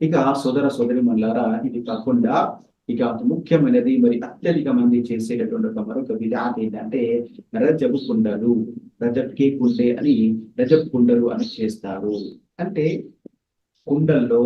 ఇక సోదర సోదరి మల్లారా ఇది కాకుండా ఇక ముఖ్యమైనది మరి అత్యధిక మంది చేసేటటువంటి ఒక మరొక విధానం ఏంటంటే రజబు కుండలు రజబ్ కే కుండే అని రజబ్ కుండలు అని చేస్తారు. అంటే కుండల్లో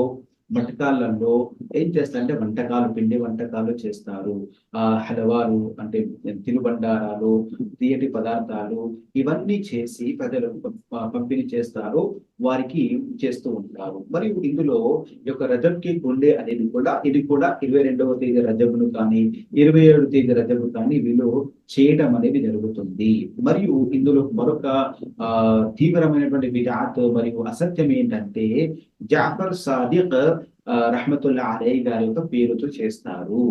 వంటకాలలో ఏం చేస్తారంటే వంటకాలు పిండి వంటకాలు చేస్తారు. ఆ హలవాలు అంటే తినుబండారాలు తీయటి పదార్థాలు ఇవన్నీ చేసి ప్రజలకు పంపిణీ చేస్తారు. వారికి చేస్తూ ఉంటారు. మరియు ఇందులో ఈ యొక్క రజబ్కి గుండె అనేది కూడా ఇది కూడా ఇరవై రెండవ తేదీ రజబును కానీ ఇరవై ఏడు తేదీ రజబు కానీ వీళ్ళు చేయడం అనేది జరుగుతుంది. మరియు ఇందులో మరొక ఆ తీవ్రమైనటువంటి విధాత్ మరియు అసత్యం ఏంటంటే జాఫర్ సాదిక్ రహమతుల్లా అలీ గారి యొక్క పేరుతో చేస్తారు.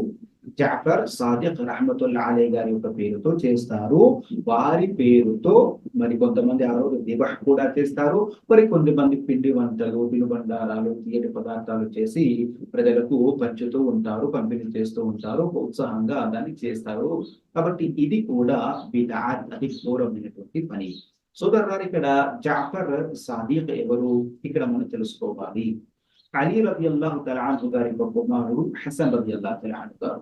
జాఫర్ సాదిక్ రహమతుల్లా అలీ గారి యొక్క పేరుతో చేస్తారు. వారి పేరుతో మరి కొంతమంది ఆ రోజు దివహ్ కూడా చేస్తారు. మరి కొంతమంది పిండి వంటలు తినుబండారాలు తీయటి పదార్థాలు చేసి ప్రజలకు పంచుతూ ఉంటారు పంపిణీ చేస్తూ ఉంటారు ఉత్సాహంగా దాన్ని చేస్తారు. కాబట్టి ఇది కూడా బిదాత్ అతి ఘోరమైనటువంటి పని. సోదరు ఇక్కడ జాఫర్ సాదిక్ ఎవరు ఇక్కడ మనం తెలుసుకోవాలి అలీ రబి అల్లాహు తలాను గారి యొక్క కుమారుడు హసన్ రబి అల్లాహు తలాను గారు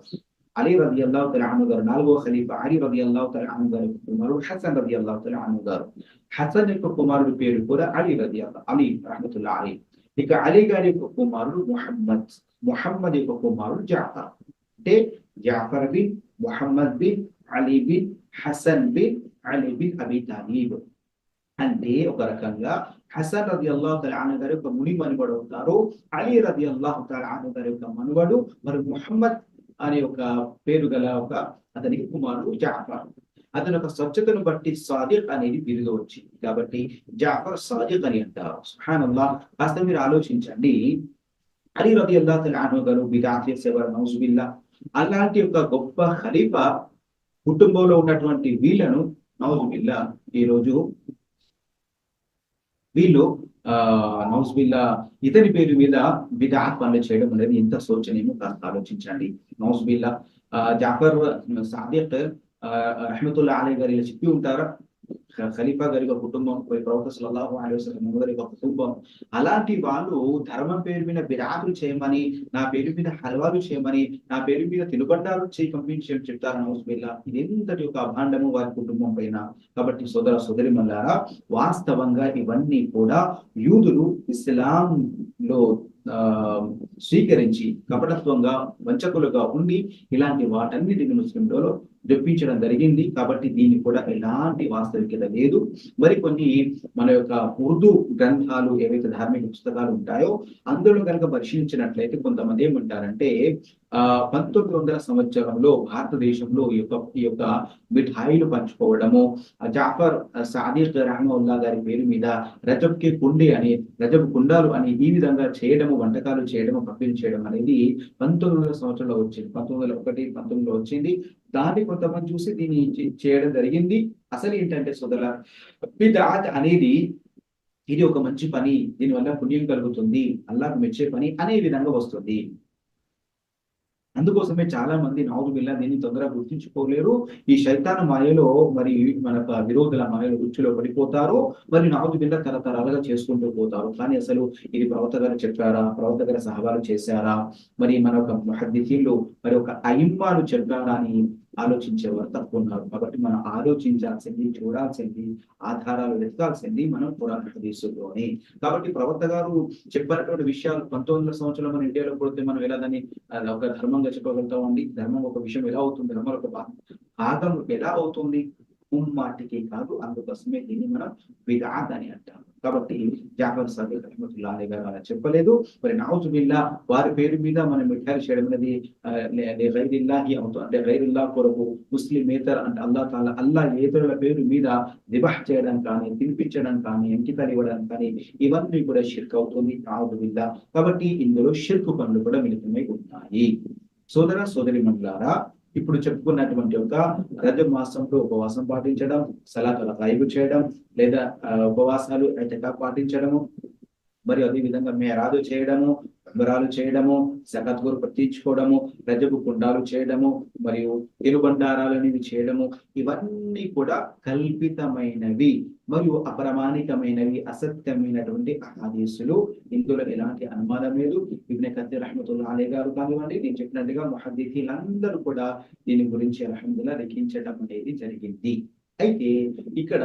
అలీ రబి అల్లాహు తలాను గారు నాలుగో ఖలీఫా అలీ రబి అల్లాహు తలాను గారి యొక్క కుమారుడు హసన్ రబి అల్లాహు తలాను గారు హసన్ యొక్క కుమారుడు పేరు కూడా అలీ రబి అల్లా అలీ రహమతుల్లా అలీ ఇక అలీ గారి యొక్క కుమారుడు ముహమ్మద్ ముహమ్మద్ యొక్క కుమారుడు జాఫర్ అంటే Jafar bin Muhammad bin Ali bin Hasan bin Ali bin Abi Talib అంటే ఒక రకంగా హసన్ రది అల్లాహు తలాను గారి యొక్క ముని మనుగడు అవుతారు అలీ రది అల్లాహు తలాను గారి యొక్క మనుగడు మరి ముహమ్మద్ అనే ఒక పేరు గల ఒక అతనికి కుమారుడు జాఫర్. అతని యొక్క స్వచ్ఛతను బట్టి సాదిక్ అనేది బిరుదు వచ్చింది. కాబట్టి జాఫర్ సాదిక్ అని అంటారు. సుహానల్లా కాస్త మీరు ఆలోచించండి. అలీ రది అల్లాహు తలాను గారు బిదాత్ చేసేవారు నౌజుబిల్లా అలాంటి ఒక గొప్ప ఖలీఫా కుటుంబంలో ఉన్నటువంటి వీళ్ళను నౌజుబిల్లా ఈ రోజు వీళ్ళు ఆ నౌస్బిల్లా ఇతని పేరు మీద బిదాత్ పనులు చేయడం అనేది ఎంత శోచనీయమో కాస్త ఆలోచించండి. నౌస్బిల్లా బిల్లా జాఫర్ సాదిక్ ఆ రహమతుల్లా అలీ గారు ఇలా చెప్పి ఉంటారా. ఖలీఫా గారి కుటుంబం పోయి ప్రవక్త సల్లల్లాహు అలైహి వసల్లం గారి యొక్క కుటుంబం. అలాంటి వాళ్ళు ధర్మం పేరు మీద బిరాకులు చేయమని నా పేరు మీద హల్వాలు చేయమని నా పేరు మీద తినుబడ్డాలు చేయి పంపించి చెప్తారని నౌస్బిల్లా ఇది ఎంతటి ఒక అభాండము వారి కుటుంబం పైన. కాబట్టి సోదర సోదరి మల్లారా వాస్తవంగా ఇవన్నీ కూడా యూదులు ఇస్లాం లో స్వీకరించి కపటత్వంగా వంచకులుగా ఉండి ఇలాంటి వాటన్నిటిని ముస్లింలలో జొప్పించడం జరిగింది. కాబట్టి దీనికి కూడా ఎలాంటి వాస్తవికత లేదు. మరి కొన్ని మన యొక్క ఉర్దూ గ్రంథాలు ఏవైతే ధార్మిక పుస్తకాలు ఉంటాయో అందులో కనుక పరిశీలించినట్లయితే కొంతమంది ఏమంటారంటే పంతొమ్మిది వందల సంవత్సరంలో భారతదేశంలో ఈ యొక్క ఈ యొక్క మిఠాయిలు పంచుకోవడము జాఫర్ సాదిక్ రామౌల్లా గారి పేరు మీద రజబ్ కే కుండే అని రజబ్ కుండాలు అని ఈ విధంగా చేయడము వంటకాలు చేయడము పంపిణీ చేయడం అనేది పంతొమ్మిది వందల సంవత్సరంలో వచ్చింది. పంతొమ్మిది వందల ఒకటి పంతొమ్మిదిలో వచ్చింది. దాన్ని కొంతమంది చూసి దీన్ని చేయడం జరిగింది. అసలు ఏంటంటే సోదర బిదాత్ అనేది ఇది ఒక మంచి పని దీనివల్ల పుణ్యం కలుగుతుంది అల్లాకు మెచ్చే పని అనే విధంగా వస్తుంది. అందుకోసమే చాలా మంది నావుదు బిల్లా దీన్ని తొందరగా గుర్తించుకోలేరు. ఈ శైతాన మాయలో మరి మన యొక్క విరోధుల మాయలో వృత్తిలో పడిపోతారు. మరి నావుదు బిల్లా తరతరాలుగా చేసుకుంటూ పోతారు. కానీ అసలు ఇది ప్రవక్త గారు చెప్పారా? ప్రవక్త గారు సహవాలు చేశారా? మరి మన ఒక మహద్దితీళ్ళు మరి ఒక అయింబాలు చెప్పారా అని ఆలోచించేవారు తక్కువ ఉన్నారు కాబట్టి మనం ఆలోచించాల్సింది చూడాల్సింది ఆధారాలు వెతకాల్సింది మనం పురాణ హదీసుల్లోనే కాబట్టి ప్రవక్త గారు చెప్పినటువంటి విషయాలు పంతొమ్మిది సంవత్సరాలు మన ఇండియాలో పుడితే మనం ఎలా దాన్ని ఒక ధర్మంగా చెప్పగలుగుతామండి? ధర్మం ఒక విషయం ఎలా అవుతుంది? ధర్మం ఒక భాగం. ఎలా అవుతుంది? ముమ్మాటికి కాదు అందుకోసమే దీన్ని మనం విదాత్ అని అంటాం. కాబట్టి జాఫర్ సాదిక్ రహమతుల్లా అలీ గారు అలా చెప్పలేదు. మరి నావుజుబిల్లా వారి పేరు మీద మనం మిఠాయి చేయడం అనేది ఆ, అవుతుంది అంటే గైరుల్లా కొరకు ముస్లిమేతర్ అంటే అల్లా తాలా అల్లా ఏతరుల పేరు మీద దిబహ్ చేయడం కానీ తినిపించడం కానీ అంకితాలు ఇవ్వడం కానీ ఇవన్నీ కూడా షిర్క్ అవుతుంది నావుజుబిల్లా కాబట్టి ఇందులో షిర్క్ పనులు కూడా మిళితమై ఉన్నాయి సోదర సోదరి మండలారా ఇప్పుడు చెప్పుకున్నటువంటి ఒక రజ మాసంలో ఉపవాసం పాటించడం సలాతుల ఖైబు చేయడం లేదా ఉపవాసాలు ఎటకా పాటించడము మరియు అదే విధంగా మేరాదు చేయడము ఉమరాలు చేయడము సకత్ గురు తీర్చుకోవడము కుండాలు చేయడము మరియు తిరుబండారాలు అనేవి చేయడము ఇవన్నీ కూడా కల్పితమైనవి మరియు అప్రమాణికమైనవి అసత్యమైనటువంటి ఆదేశులు ఇందులో ఎలాంటి అనుమానం లేదు. ఇబ్న కత్తి రహమతుల్లా అలీ గారు కానివ్వండి నేను చెప్పినట్టుగా మహదీఫీలందరూ కూడా దీని గురించి అల్హమ్దుల్లా లిఖించడం అనేది జరిగింది. అయితే ఇక్కడ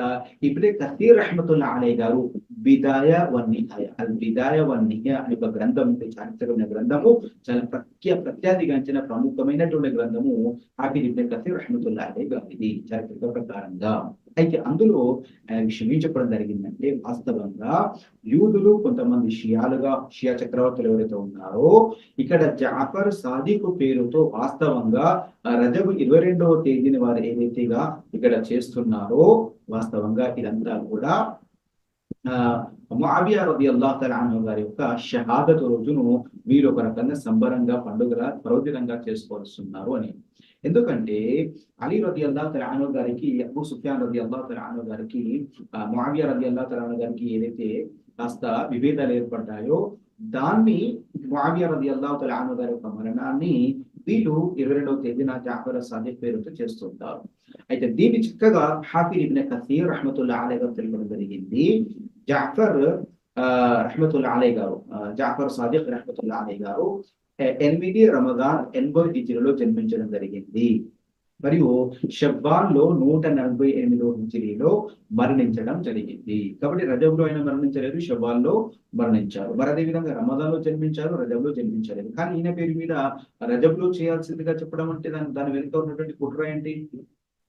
ఇప్పుడే కతీర్ రహమతుల్లా అలీ గారు బిదాయ వన్నిహాయ అది బిదాయ వన్ అనే ఒక గ్రంథం అంటే చారిత్రకమైన గ్రంథము. చాలా ప్రఖ్య ప్రఖ్యాతిగాంచిన ప్రముఖమైనటువంటి గ్రంథము హాఫీజ్ ఇబ్నే రహమతుల్లా చారిత్రక ప్రకారంగా. అయితే అందులో విషయం ఏం చెప్పడం జరిగిందంటే వాస్తవంగా యూదులు కొంతమంది షియాలుగా షియా చక్రవర్తులు ఎవరైతే ఉన్నారో ఇక్కడ జాఫర్ సాదికు పేరుతో వాస్తవంగా రజబు ఇరవై రెండవ తేదీని వారు ఏదైతేగా ఇక్కడ చేస్తున్నారో వాస్తవంగా ఇదంతా కూడా ఆ ముఆవియా అల్లాహ్ తఆలా గారి యొక్క షహాదత్ రోజును వీరు ఒక రకంగా సంబరంగా పండుగగా పర్వదినంగా చేసుకోవాల్స్తున్నారు అని. ఎందుకంటే అలీ రది అల్లా అన్హు గారికి అబూ సుఫియాన్ రది తఆలా అన్హు గారికి ఆ, రది అల్లా తఆలా గారికి ఏదైతే కాస్త విభేదాలు ఏర్పడ్డాయో దాన్ని ముఆవియా రది తఆలా అన్హు గారి యొక్క మరణాన్ని వీళ్ళు ఇరవై రెండవ తేదీన జాఫర్ సాదిక్ పేరుతో చేస్తుంటారు. అయితే దీన్ని చక్కగా హాఫీ ఇబ్న కసీర్ రహమతుల్లా అలీ గారు జరిగింది. జాఫర్ ఆ, రహమతుల్లా అలీ గారు జాఫర్ సాదిక్ రహమతుల్లా అలీ గారు ఎనిమిది రమదాన్ ఎనభై హిజ్రీలో జన్మించడం జరిగింది మరియు షబ్బాన్లో నూట నలభై ఎనిమిదో హిజ్రీలో మరణించడం జరిగింది కాబట్టి రజబులో ఆయన మరణించలేదు షబ్బాన్లో మరణించారు మరి అదేవిధంగా రమదాన్ రమదాన్లో జన్మించారు రజబులో జన్మించలేదు కానీ ఈయన పేరు మీద రజబులో చేయాల్సిందిగా చెప్పడం అంటే దాని దాని వెనుక ఉన్నటువంటి కుట్ర ఏంటి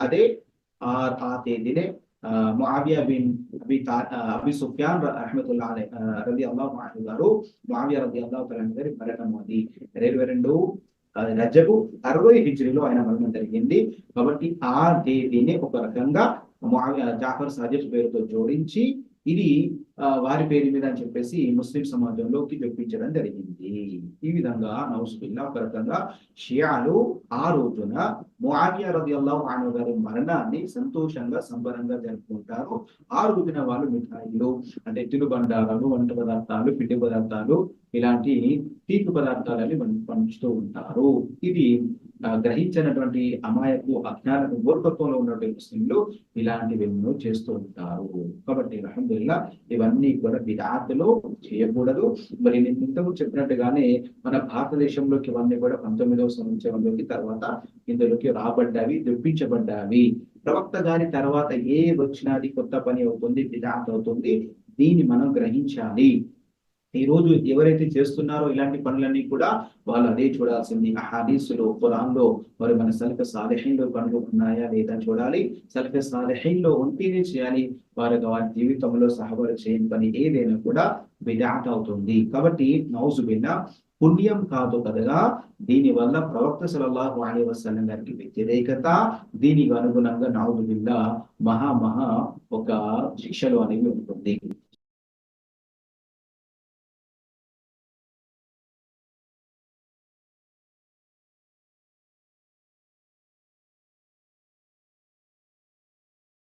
అదే ఆ తేదీనే ముఆవియా బిన్ అబి ఆ, అబి సుఫ్యాన్ రహమతుల్లా అలై అల్లా అల్లాహు గారు ముఆవియా రది అల్లాహు తఆలా గారి మరణం అది ఇరవై రెండు రజకు uh, రజబు అరవై హిజ్రీలో ఆయన మరణం జరిగింది. కాబట్టి ఆ తేదీని ఒక రకంగా జాఫర్ సాజిద్ పేరుతో జోడించి ఇది ఆ, వారి పేరు మీద అని చెప్పేసి ముస్లిం సమాజంలోకి చెప్పించడం జరిగింది. ఈ విధంగా నౌసుబిల్లా ఒక రకంగా షియాలు ఆ రోజున ముఆవియా రదియల్లాహు అన్హు గారి మరణాన్ని సంతోషంగా సంబరంగా జరుపుకుంటారు. ఆ రోజున వాళ్ళు మిఠాయిలు అంటే తినుబండారాలు వంట పదార్థాలు పిండి పదార్థాలు ఇలాంటి తీపి పదార్థాలని పంచుతూ ఉంటారు. ఇది గ్రహించినటువంటి అమాయకు అజ్ఞానకు మూర్ఖత్వంలో ఉన్నటువంటి ముస్లింలు ఇలాంటివి ఎన్నో చేస్తూ ఉంటారు. కాబట్టి అల్హమ్దుల్లా ఇవన్నీ కూడా విధార్థులు చేయకూడదు. మరి నేను ఇంతకు చెప్పినట్టుగానే మన భారతదేశంలోకి ఇవన్నీ కూడా పంతొమ్మిదవ సంవత్సరంలోకి తర్వాత ఇందులోకి రాబడ్డావి దుప్పించబడ్డావి ప్రవక్త గారి తర్వాత ఏ వచ్చినది కొత్త పని అవుతుంది విధాత అవుతుంది దీన్ని మనం గ్రహించాలి. ఈ రోజు ఎవరైతే చేస్తున్నారో ఇలాంటి పనులన్నీ కూడా వాళ్ళు అదే చూడాల్సింది. ఆ హదీసులో ఖురాన్లో మరి మన సల్ఫ సాలహీన్లో పనులు ఉన్నాయా లేదా చూడాలి. సల్ఫ సాలహీన్లో ఉంటేనే చేయాలి. వారి వారి జీవితంలో సహబరు చేయని పని ఏదైనా కూడా విధాత అవుతుంది. కాబట్టి నౌజు బిన్నా పుణ్యం కాదు కదగా దీని వల్ల ప్రవక్త సలల్లాహు అలైహి వసల్లం గారికి వ్యతిరేకత దీనికి అనుగుణంగా నౌజు మహా మహా ఒక శిక్షలు అనేవి ఉంటుంది.